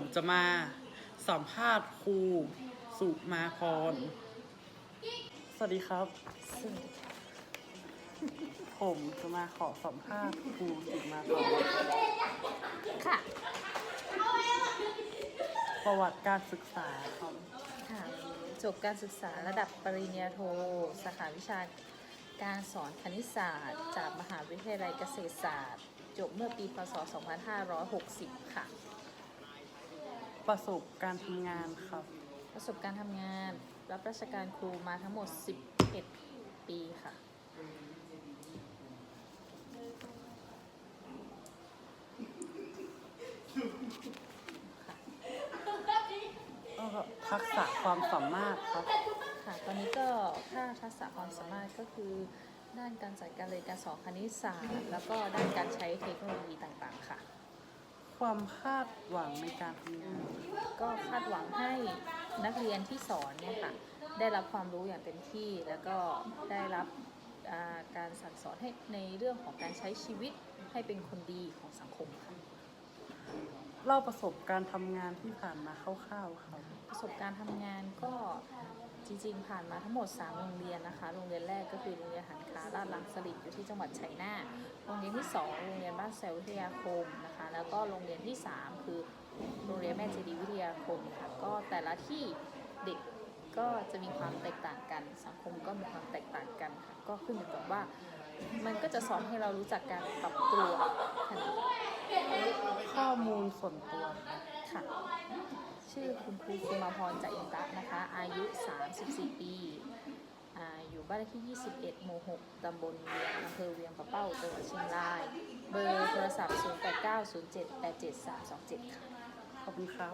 ผมจะมาสัมภาษณ์ครูสุมาพร สวัสดีครับ ผมจะมาขอสัมภาษณ์ครูสุมาพร ค่ะ ประวัติการศึกษาครับ ค่ะ จบการศึกษาระดับปริญญาโท สาขาวิชาการสอนคณิตศาสตร์ จากมหาวิทยาลัยเกษตรศาสตร์ จบเมื่อปี พศ 2560 ค่ะ ประสบการทำงานครับ ประสบการณ์ทำงาน รับราชการครูมาทั้งหมด 11 ปีค่ะ ก็ทักษะความสามารถครับ ค่ะ ตอนนี้ก็ถ้าทักษะความสามารถก็คือ ด้านการจัดการเรียนการสอนคณิตศาสตร์ แล้วก็ด้านการใช้เทคโนโลยีต่างๆ ค่ะ ความคาดหวังในการทำงาน ก็คาดหวังให้นักเรียนที่สอนเนี่ยค่ะได้รับความรู้อย่างเต็มที่แล้วก็ได้รับอ่าการสั่งสอนให้ในเรื่องของการใช้ชีวิตให้เป็นคนดีของสังคมค่ะเล่าประสบการณ์ทำงานที่ผ่านมาคร่าวๆครับประสบการณ์ทำงานก็ จริงๆ ผ่านมาทั้งหมด 3 โรงเรียนนะคะ โรงเรียนแรกก็คือโรงเรียนหันคาลาดลังสลิดอยู่ที่จังหวัดชัยนาทโรงเรียนที่ 2 โรงเรียนบ้านแซววิทยาคมนะคะ แล้วก็โรงเรียนที่ 3 คือโรงเรียนแม่เจดีย์วิทยาคมค่ะ ก็แต่ละที่เด็กก็จะมีความแตกต่างกัน สังคมก็มีความแตกต่างกันค่ะ ก็ขึ้นอยู่กับว่า มันก็จะสอนให้เรารู้จักการปรับตัวข้อมูลส่วนตัวค่ะ ชื่อคุณครูคุมาพรจากอินตะนะคะ อายุ 34 ปีอาอยู่บ้านเลขที่ 21 หมู่ 6 ตำบลเวียงอำเภอเวียงปะเป้า จังหวัดเชียงราย เบอร์โทรศัพท์ 0890787327 ค่ะ ขอบคุณครับ